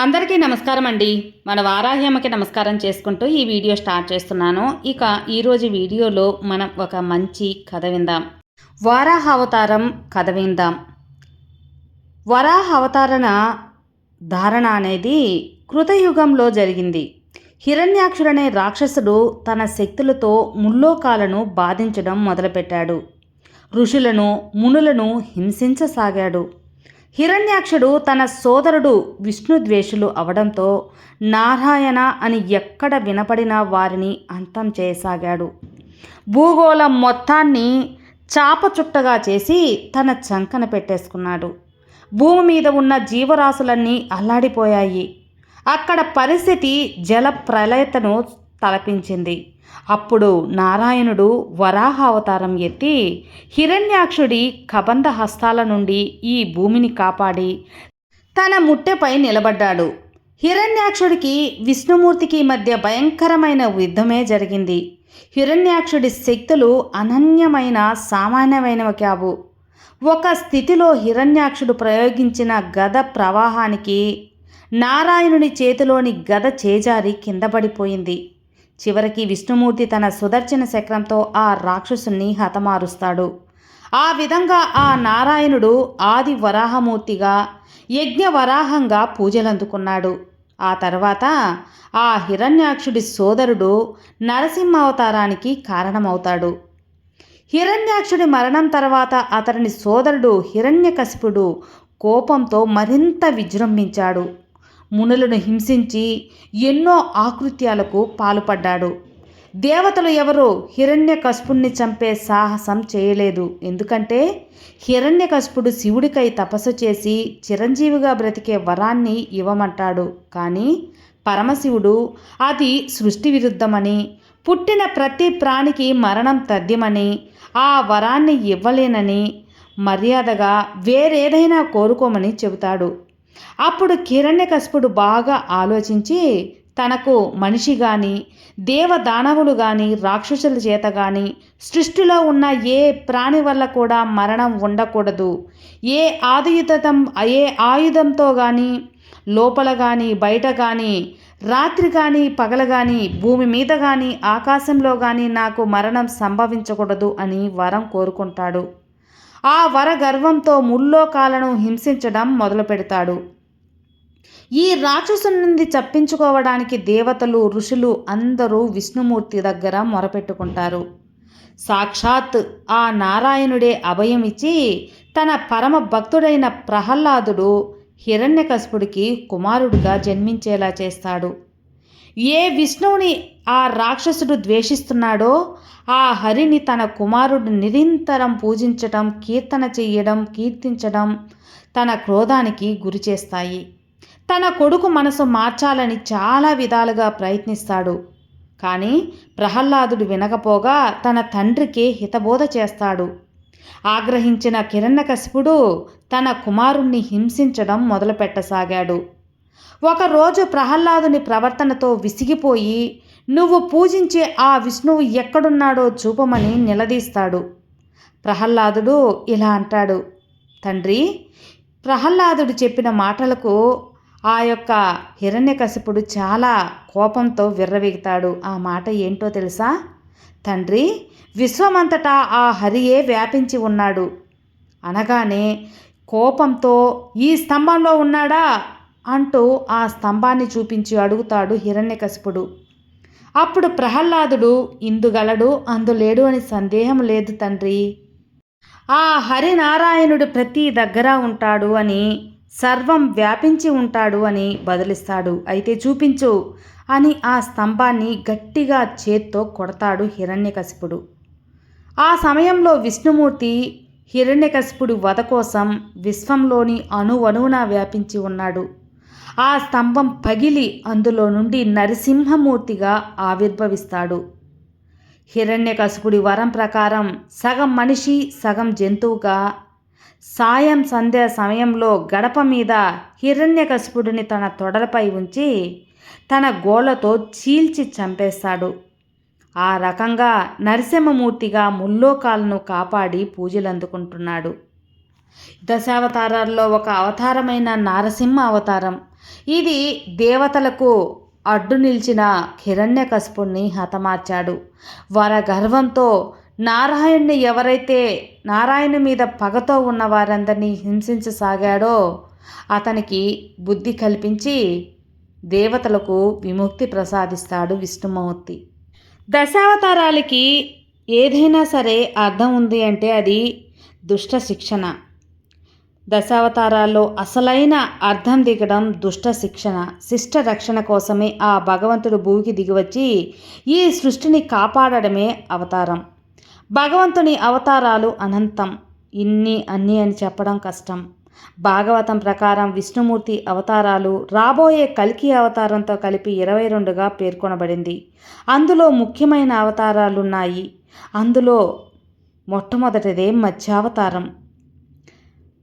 అందరికీ నమస్కారం అండి. మన వారాహ్యమ్మకి నమస్కారం చేసుకుంటూ ఈ వీడియో స్టార్ట్ చేస్తున్నాను. ఇక ఈరోజు వీడియోలో మనం ఒక మంచి కథ విందాం. వారాహావతారం కథ విందాం. వరాహ అవతారణ ధారణ అనేది కృతయుగంలో జరిగింది. హిరణ్యాక్షుడనే రాక్షసుడు తన శక్తులతో ముల్లోకాలను బాధించడం మొదలుపెట్టాడు. ఋషులను మునులను హింసించసాగాడు. హిరణ్యాక్షుడు తన సోదరుడు విష్ణుద్వేషులు అవడంతో నారాయణ అని ఎక్కడ వినపడినా వారిని అంతం చేయసాగాడు. భూగోళం మొత్తాన్ని చాపచుట్టగా చేసి తన చంకన పెట్టేసుకున్నాడు. భూమి మీద ఉన్న జీవరాశులన్నీ అల్లాడిపోయాయి. అక్కడ పరిస్థితి జల ప్రళయతను తలపించింది. అప్పుడు నారాయణుడు వరాహ అవతారం ఎత్తి హిరణ్యాక్షుడి కబంధ హస్తాల నుండి ఈ భూమిని కాపాడి తన ముట్టెపై నిలబడ్డాడు. హిరణ్యాక్షుడికి విష్ణుమూర్తికి మధ్య భయంకరమైన యుద్ధమే జరిగింది. హిరణ్యాక్షుడి శక్తులు అనన్యమైన సామాన్యమైనవి కావు. ఒక స్థితిలో హిరణ్యాక్షుడు ప్రయోగించిన గద ప్రవాహానికి నారాయణుని చేతిలోని గద చేజారి కింద పడిపోయింది. చివరికి విష్ణుమూర్తి తన సుదర్శన చక్రంతో ఆ రాక్షసుని హతమారుస్తాడు. ఆ విధంగా ఆ నారాయణుడు ఆది వరాహమూర్తిగా యజ్ఞ వరాహంగా పూజలందుకున్నాడు. ఆ తర్వాత ఆ హిరణ్యాక్షుడి సోదరుడు నరసింహావతారానికి కారణమవుతాడు. హిరణ్యాక్షుడి మరణం తర్వాత అతని సోదరుడు హిరణ్యకశిపుడు కోపంతో మరింత విజృంభించాడు. మునులను హింసించి ఎన్నో ఆకృత్యాలకు పాల్పడ్డాడు. దేవతలు ఎవరు హిరణ్యకశపుణ్ణి చంపే సాహసం చేయలేదు. ఎందుకంటే హిరణ్యకశపుడు శివుడికై తపస్సు చేసి చిరంజీవిగా బ్రతికే వరాన్ని ఇవ్వమంటాడు. కానీ పరమశివుడు అది సృష్టి విరుద్ధమని పుట్టిన ప్రతి ప్రాణికి మరణం తథ్యమని ఆ వరాన్ని ఇవ్వలేనని మర్యాదగా వేరేదైనా కోరుకోమని చెబుతాడు. అప్పుడు కిరణ్యకశపుడు బాగా ఆలోచించి తనకు మనిషి కానీ దేవదానవులు కానీ రాక్షసుల చేత కానీ సృష్టిలో ఉన్న ఏ ప్రాణి వల్ల కూడా మరణం ఉండకూడదు. ఏ ఆయుధం ఏ ఆయుధంతో కానీ లోపల కానీ బయట కానీ రాత్రి కానీ పగల కానీ భూమి మీద కానీ ఆకాశంలో కానీ నాకు మరణం సంభవించకూడదు అని వరం కోరుకుంటాడు. ఆ వరగర్వంతో ముల్లోకాలను హింసించడం మొదలు పెడతాడు ఈ రాక్షసు నుండి తప్పించుకోవడానికి దేవతలు ఋషులు అందరూ విష్ణుమూర్తి దగ్గర మొరపెట్టుకుంటారు. సాక్షాత్ ఆ నారాయణుడే అభయం ఇచ్చి తన పరమ భక్తుడైన ప్రహ్లాదుడు హిరణ్యకశపుడికి కుమారుడిగా జన్మించేలా చేస్తాడు. ఏ విష్ణువుని ఆ రాక్షసుడు ద్వేషిస్తున్నాడో ఆ హరిని తన కుమారుడు నిరంతరం పూజించడం కీర్తన చెయ్యడం కీర్తించడం తన క్రోధానికి గురి చేస్తాయి. తన కొడుకు మనసు మార్చాలని చాలా విధాలుగా ప్రయత్నిస్తాడు. కానీ ప్రహ్లాదుడు వినకపోగా తన తండ్రికి హితబోధ చేస్తాడు. ఆగ్రహించిన కిరణ్యకశిపుడు తన కుమారుణ్ణి హింసించడం మొదలుపెట్టసాగాడు. ఒకరోజు ప్రహ్లాదుని ప్రవర్తనతో విసిగిపోయి నువ్వు పూజించే ఆ విష్ణువు ఎక్కడున్నాడో చూపమని నిలదీస్తాడు. ప్రహ్లాదుడు ఇలా అంటాడు తండ్రి ప్రహ్లాదుడు చెప్పిన మాటలకు ఆ యొక్క హిరణ్యకశిపుడు చాలా కోపంతో విర్రవీగుతాడు. ఆ మాట ఏంటో తెలుసా? తండ్రి విశ్వమంతటా ఆ హరియే వ్యాపించి ఉన్నాడు. అనగానే కోపంతో ఈ స్తంభంలో ఉన్నాడా? అంటూ ఆ స్తంభాన్ని చూపించి అడుగుతాడు హిరణ్యకశిపుడు. అప్పుడు ప్రహ్లాదుడు ఇందుగలడు అందులేడు అని సందేహం లేదు తండ్రి. ఆ హరినారాయణుడు ప్రతి దగ్గర ఉంటాడు అని సర్వం వ్యాపించి ఉంటాడు అని బదిలిస్తాడు. అయితే చూపించు అని ఆ స్తంభాన్ని గట్టిగా చేత్తో కొడతాడు హిరణ్యకశిపుడు. ఆ సమయంలో విష్ణుమూర్తి హిరణ్యకశిపుడి వధ కోసం విశ్వంలోని అణువణువున వ్యాపించి ఉన్నాడు. ఆ స్తంభం పగిలి అందులో నుండి నరసింహమూర్తిగా ఆవిర్భవిస్తాడు. హిరణ్యకశిపుడి వరం ప్రకారం సగం మనిషి సగం జంతువుగా సాయం సంధ్య సమయంలో గడప మీద హిరణ్యకశిపుడిని తన తొడలపై ఉంచి తన గోళ్ళతో చీల్చి చంపేస్తాడు. ఆ రకంగా నరసింహమూర్తిగా ముల్లోకాలను కాపాడి పూజలందుకుంటున్నాడు. దశావతారాల్లో ఒక అవతారమైన నారసింహ అవతారం. ఇది దేవతలకు అడ్డు నిలిచిన హిరణ్యకశపుణ్ణి హతమార్చాడు. వార గర్వంతో నారాయణ్ణి ఎవరైతే నారాయణ మీద పగతో ఉన్న వారందరినీ హింసించసాగాడో అతనికి బుద్ధి కల్పించి దేవతలకు విముక్తి ప్రసాదిస్తాడు విష్ణుమూర్తి. దశావతారాలకి ఏదైనా సరే అర్థం ఉంది అంటే అది దుష్ట శిక్షణ దశావతారాల్లో అసలైన అర్థం దిగడం దుష్ట శిక్షణ శిష్ట రక్షణ కోసమే ఆ భగవంతుడు భూమికి దిగివచ్చి ఈ సృష్టిని కాపాడడమే అవతారం. భగవంతుని అవతారాలు అనంతం. ఇన్ని అన్ని అని చెప్పడం కష్టం. భాగవతం ప్రకారం విష్ణుమూర్తి అవతారాలు రాబోయే కల్కి అవతారంతో కలిపి ఇరవై రెండుగా పేర్కొనబడింది. అందులో ముఖ్యమైన అవతారాలున్నాయి. అందులో మొట్టమొదటిదే మత్స్యావతారం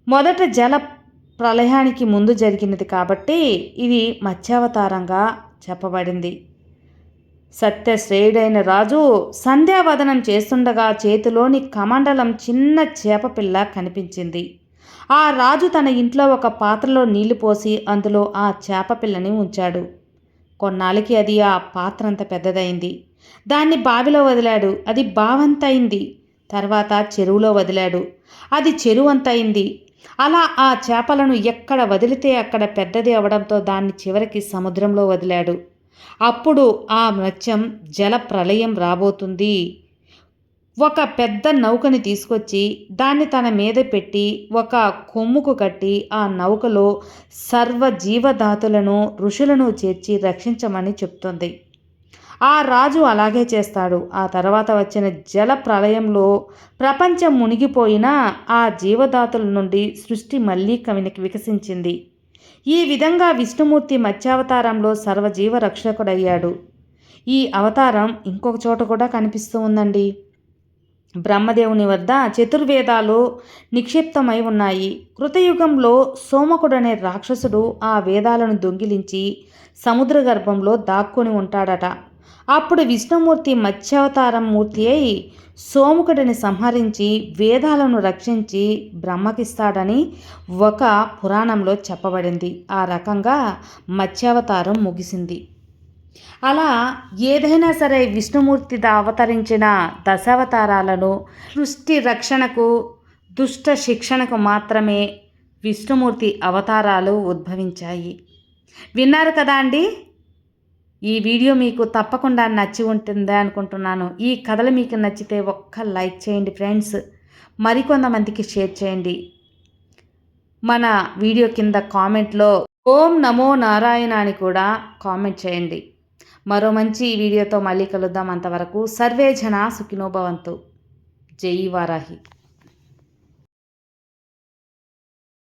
మొదట జల ప్రళయానికి ముందు జరిగినది కాబట్టి ఇది మత్స్యావతారంగా చెప్పబడింది. సత్యశ్రేయుడైన రాజు సంధ్యావదనం చేస్తుండగా చేతిలోని కమండలం చిన్న చేపపిల్ల కనిపించింది. ఆ రాజు తన ఇంట్లో ఒక పాత్రలో నీళ్ళు పోసి అందులో ఆ చేపపిల్లని ఉంచాడు. కొన్నాళ్ళకి అది ఆ పాత్ర అంత పెద్దదైంది. దాన్ని బావిలో వదిలాడు. అది బావంతయింది. తర్వాత చెరువులో వదిలాడు. అది చెరువంతయింది. అలా ఆ చేపలను ఎక్కడ వదిలితే అక్కడ పెద్దది అవడంతో దాన్ని చివరికి సముద్రంలో వదిలాడు. అప్పుడు ఆ మత్స్యం జల ప్రళయం రాబోతుంది. ఒక పెద్ద నౌకని తీసుకొచ్చి దాన్ని తన మీద పెట్టి ఒక కొమ్ముకు కట్టి ఆ నౌకలో సర్వ జీవధాతులను ఋషులను చేర్చి రక్షించమని చెప్తుంది. ఆ రాజు అలాగే చేస్తాడు. ఆ తర్వాత వచ్చిన జల ప్రళయంలో ప్రపంచం మునిగిపోయినా ఆ జీవదాతుల నుండి సృష్టి మళ్ళీ కవినికి వికసించింది. ఈ విధంగా విష్ణుమూర్తి మత్స్యావతారంలో సర్వజీవ రక్షకుడయ్యాడు. ఈ అవతారం ఇంకొక చోట కూడా కనిపిస్తూ ఉందండి. బ్రహ్మదేవుని వద్ద చతుర్వేదాలు నిక్షిప్తమై ఉన్నాయి. కృతయుగంలో సోమకుడనే రాక్షసుడు ఆ వేదాలను దొంగిలించి సముద్ర గర్భంలో దాక్కుని ఉంటాడట. అప్పుడు విష్ణుమూర్తి మత్స్యావతారం మూర్తి అయి సోముకుడిని సంహరించి వేదాలను రక్షించి బ్రహ్మకిస్తాడని ఒక పురాణంలో చెప్పబడింది. ఆ రకంగా మత్స్యావతారం ముగిసింది. అలా ఏదైనా సరే విష్ణుమూర్తి అవతరించిన దశావతారాలను సృష్టి రక్షణకు దుష్ట శిక్షణకు మాత్రమే విష్ణుమూర్తి అవతారాలు ఉద్భవించాయి. విన్నారు కదా అండి? ఈ వీడియో మీకు తప్పకుండా నచ్చి ఉంటుంది అనుకుంటున్నాను. ఈ కథలు మీకు నచ్చితే ఒక్క లైక్ చేయండి ఫ్రెండ్స్. మరికొంతమందికి షేర్ చేయండి. మన వీడియో కింద కామెంట్లో ఓం నమో నారాయణ అని కూడా కామెంట్ చేయండి. మరో మంచి వీడియోతో మళ్ళీ కలుద్దాం అంతవరకు సర్వే జన సుఖినోభవంతు జై వారాహి.